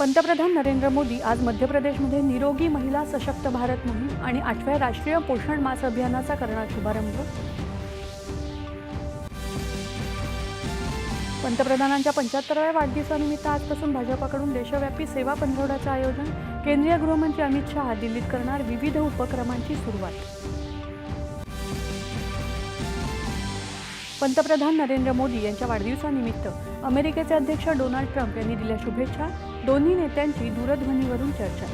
पंतप्रधान नरेंद्र मोदी आज मध्य प्रदेशमध्ये निरोगी महिला सशक्त भारत मोहीम आणि आठव्या राष्ट्रीय पोषण मास अभियानाचा करणार शुभारंभ. पंतप्रधानांच्या पंच्याहत्तराव्या वाढदिवसानिमित्त आजपासून भाजपाकडून देशव्यापी सेवा पंधरवड्याचं आयोजन केंद्रीय गृहमंत्री अमित शहा दिल्लीत करणार विविध उपक्रमांची सुरुवात. पंतप्रधान नरेंद्र मोदी यांच्या वाढदिवसानिमित्त अमेरिकेचे अध्यक्ष डोनाल्ड ट्रम्प यांनी दिल्या शुभेच्छा. दोन्ही नेत्यांची दूरध्वनीवरून चर्चा.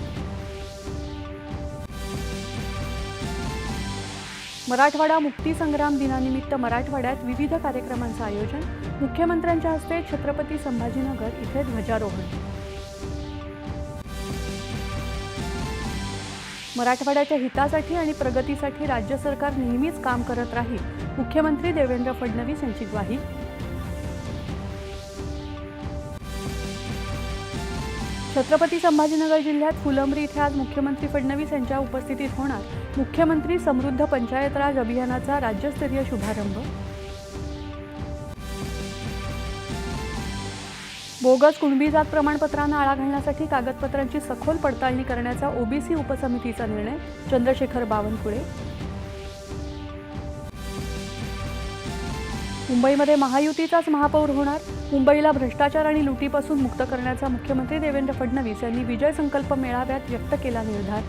मराठवाडा मुक्तीसंग्राम दिनानिमित्त मराठवाड्यात विविध कार्यक्रमांचं आयोजन. मुख्यमंत्र्यांच्या हस्ते छत्रपती संभाजीनगर इथे ध्वजारोहण. मराठवाड्याच्या हितासाठी आणि प्रगतीसाठी राज्य सरकार नेहमीच काम करत राहील. मुख्यमंत्री देवेंद्र फडणवीस यांची ग्वाही. छत्रपती संभाजीनगर जिल्ह्यात फुलंब्री इथे आज मुख्यमंत्री फडणवीस यांच्या उपस्थितीत होणार. मुख्यमंत्री समृद्ध पंचायत राज अभियानाचा राज्यस्तरीय शुभारंभ. बोगस कुणबी जात प्रमाणपत्रांना आळा घालण्यासाठी कागदपत्रांची सखोल पडताळणी करण्याचा ओबीसी उपसमितीचा निर्णय. चंद्रशेखर बावनकुळे. मुंबईमध्ये महायुतीचाच महापौर होणार. मुंबईला भ्रष्टाचार आणि लुटीपासून मुक्त करण्याचा मुख्यमंत्री देवेंद्र फडणवीस यांनी विजय संकल्प मेळाव्यात व्यक्त केला निर्धार.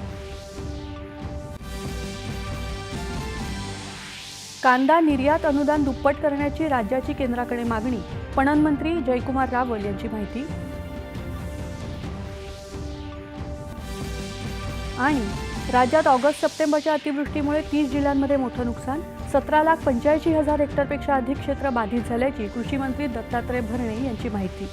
कांदा निर्यात अनुदान दुप्पट करण्याची राज्याची केंद्राकडे मागणी. पणन मंत्री जयकुमार रावल यांची माहिती. आणि राज्यात ऑगस्ट सप्टेंबरच्या अतिवृष्टीमुळे तीस जिल्ह्यांमध्ये मोठं नुकसान. सतरा लाख पंच्याऐंशी हजार हेक्टरपेक्षा अधिक क्षेत्र बाधित झाल्याची कृषी मंत्री दत्तात्रय भरणे यांची माहिती.